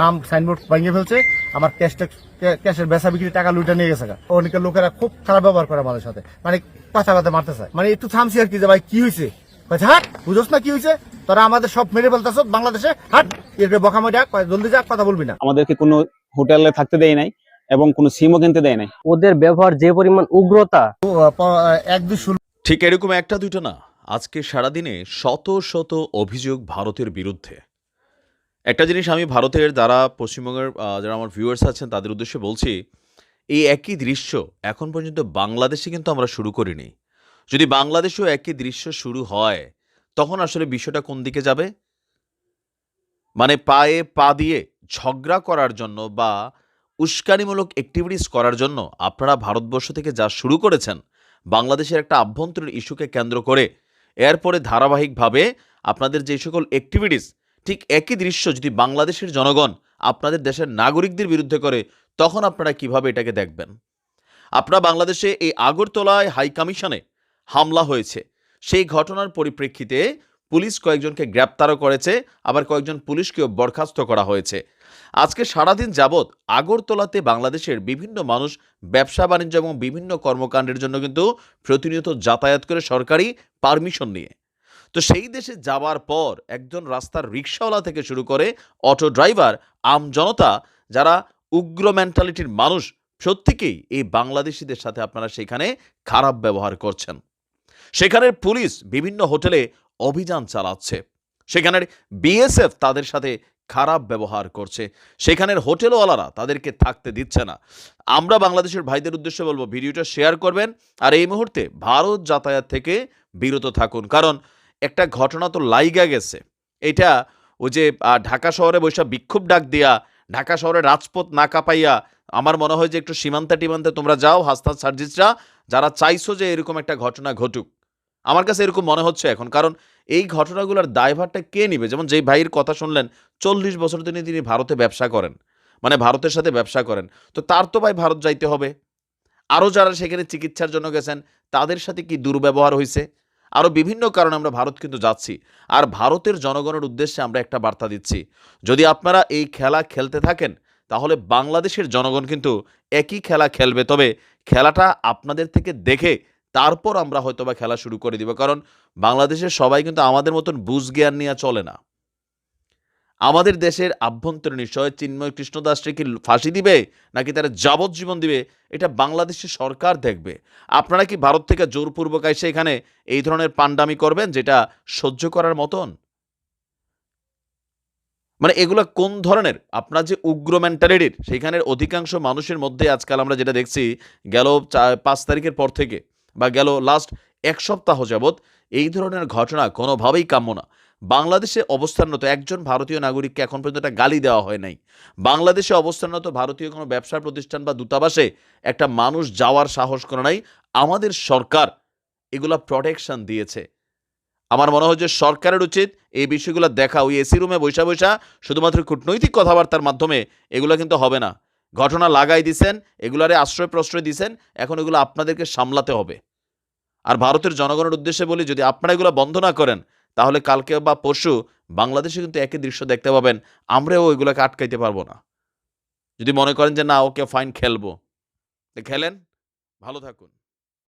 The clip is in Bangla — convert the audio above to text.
নাম সাইনবোর্ড ভেঙে ফেলছে আমার ক্যাশ ক্যাশের বেচা বিক্রি টাকা লুটে নিয়ে গেছে গা। অনেকে লোকেরা খুব খারাপ ব্যবহার করে আমাদের সাথে। মানে কথা কথা মারতে চায় মানে একটু থামছি আর কি যে ভাই কি হয়েছে? হাট বুঝোস না কি হয়েছে? তোরা আমাদের সব মেরে ফেলতেছ বাংলাদেশে হাট। এর বকামে ডাক জলদি যা কথা বলবি না। আমাদেরকে কোনো হোটেলে থাকতে দেয় নাই এবং কোনো সিমও কিনতে দেয় নাই। ওদের ব্যবহার যে পরিমাণ উগ্রতা। এক দুই ঠিক এরকম একটা দুইটা না আজকে সারাদিনে শত শত অভিযোগ ভারতের বিরুদ্ধে। একটা জিনিস আমি ভারতের যারা পশ্চিমবঙ্গের যারা আমার ভিউয়ার্স আছেন, তাদের উদ্দেশ্যে বলছি, এই একই দৃশ্য এখন পর্যন্ত বাংলাদেশে কিন্তু আমরা শুরু করিনি। যদি বাংলাদেশেও একই দৃশ্য শুরু হয়, তখন আসলে বিষয়টা কোন দিকে যাবে? মানে পায়ে পা দিয়ে ঝগড়া করার জন্য বা উস্কানিমূলক অ্যাক্টিভিটিস করার জন্য আপনারা ভারতবর্ষ থেকে যা শুরু করেছেন, বাংলাদেশের একটা আভ্যন্তরীণ ইস্যুকে কেন্দ্র করে, এরপরে ধারাবাহিকভাবে আপনাদের যে সকল অ্যাক্টিভিটিস ঠিক একই দৃশ্য যদি বাংলাদেশের জনগণ আপনাদের দেশের নাগরিকদের বিরুদ্ধে করে, তখন আপনারা কীভাবে এটাকে দেখবেন? আপনারা বাংলাদেশে এই আগরতলায় হাই কমিশনে হামলা হয়েছে। সেই ঘটনার পরিপ্রেক্ষিতে পুলিশ কয়েকজনকে গ্রেপ্তারও করেছে, আবার কয়েকজন পুলিশকেও বরখাস্ত করা হয়েছে। আজকে সারাদিন যাবৎ আগরতলাতে বাংলাদেশের বিভিন্ন মানুষ ব্যবসা, বাণিজ্য এবং বিভিন্ন কর্মকাণ্ডের জন্য কিন্তু প্রতিনিয়ত যাতায়াত করে সরকারি পারমিশন নিয়ে। তো সেই দেশে যাওয়ার পর একজন রাস্তার রিক্সাওয়ালা থেকে শুরু করে অটো ড্রাইভার, আম জনতা, যারা উগ্র মেন্টালিটির মানুষ, সত্যিকেই এই বাংলাদেশিদের সাথে আপনারা সেখানে খারাপ ব্যবহার করছেন। সেখানের পুলিশ বিভিন্ন হোটেলে অভিযান চালাচ্ছে। সেখানের বিএসএফ তাদের সাথে খারাপ ব্যবহার করছে। সেখানের হোটেলওয়ালারা তাদেরকে থাকতে দিচ্ছে না। আমরা বাংলাদেশের ভাইদের উদ্দেশ্যে বলব, ভিডিওটা শেয়ার করবেন। আর এই মুহূর্তে ভারত যাতায়াত থেকে বিরত থাকুন। কারণ একটা ঘটনা তো লাইগা গেছে। এটা ওই যে ঢাকা শহরে বৈশা বিক্ষোভ ডাক দিয়া, ঢাকা শহরে রাজপথ না কাঁপাইয়া আমার মনে হয় যে একটু সীমান্তে টিমান্তে তোমরা যাও হাস্তাদ সার্জিসরা, যারা চাইছো যে এরকম একটা ঘটনা ঘটুক। আমার কাছে এরকম মনে হচ্ছে এখন, কারণ এই ঘটনাগুলোর দায়ভারটা কে নিবে? যেমন যেই ভাইয়ের কথা শুনলেন, চল্লিশ বছর তিনি তিনি ভারতে ব্যবসা করেন। মানে ভারতের সাথে ব্যবসা করেন। তো তার তো ভাই ভারত যাইতে হবে। আরও যারা সেখানে চিকিৎসার জন্য গেছেন, তাদের সাথে কি দুর্ব্যবহার হয়েছে আরও বিভিন্ন কারণে আমরা ভারত কিন্তু যাচ্ছি। আর ভারতের জনগণের উদ্দেশ্যে আমরা একটা বার্তা দিচ্ছি। যদি আপনারা এই খেলা খেলতে থাকেন, তাহলে বাংলাদেশের জনগণ কিন্তু একই খেলা খেলবে। তবে খেলাটা আপনাদের থেকে দেখে তারপর আমরা হয়তোবা খেলা শুরু করে দিব। কারণ বাংলাদেশের সবাই কিন্তু আমাদের মতন বুঝ জ্ঞান নিয়ে চলে না। আমাদের দেশের আভ্যন্তরীণ বিষয়, চিন্ময় কৃষ্ণদাসকে কি ফাঁসি দিবে নাকি তারা যাবজ্জীবন দিবে, এটা বাংলাদেশের সরকার দেখবে। আপনারা কি ভারত থেকে জোরপূর্বক এসে এখানে এই ধরনের পান্ডামি করবেন যেটা সহ্য করার মতন? মানে এগুলো কোন ধরনের? আপনার যে উগ্র মেন্টালিটির সেখানের অধিকাংশ মানুষের মধ্যে আজকাল আমরা যেটা দেখছি, গেল পাঁচ তারিখের পর থেকে বা গেল লাস্ট এক সপ্তাহ যাবৎ এই ধরনের ঘটনা কোনোভাবেই কাম্য না। বাংলাদেশে অবস্থানরত একজন ভারতীয় নাগরিককে এখন পর্যন্ত একটা গালি দেওয়া হয় নাই। বাংলাদেশে অবস্থানরত ভারতীয় কোনো ব্যবসা প্রতিষ্ঠান বা দূতাবাসে একটা মানুষ যাওয়ার সাহস করে নাই। আমাদের সরকার এগুলা প্রোটেকশন দিয়েছে। আমার মনে হয় যে সরকারের উচিত এই বিষয়গুলো দেখা, ওই এসি রুমে বৈশা বৈশা শুধুমাত্র কূটনৈতিক কথাবার্তার মাধ্যমে এগুলো কিন্তু হবে না। ঘটনা লাগাই দিছেন, এগুলারে আশ্রয় প্রশ্রয় দিছেন, এখন এগুলো আপনাদেরকে সামলাতে হবে। আর ভারতের জনগণের উদ্দেশ্যে বলি, যদি আপনারা এগুলো বন্ধ না করেন তাহলে কালকে বা পরশু বাংলাদেশে কিন্তু একই দৃশ্য দেখতে পাবেন। আমরাও ওইগুলোকে আটকাইতে পারব না। যদি মনে করেন যে না, ওকে ফাইন খেলব। খেলেন। ভালো থাকুন।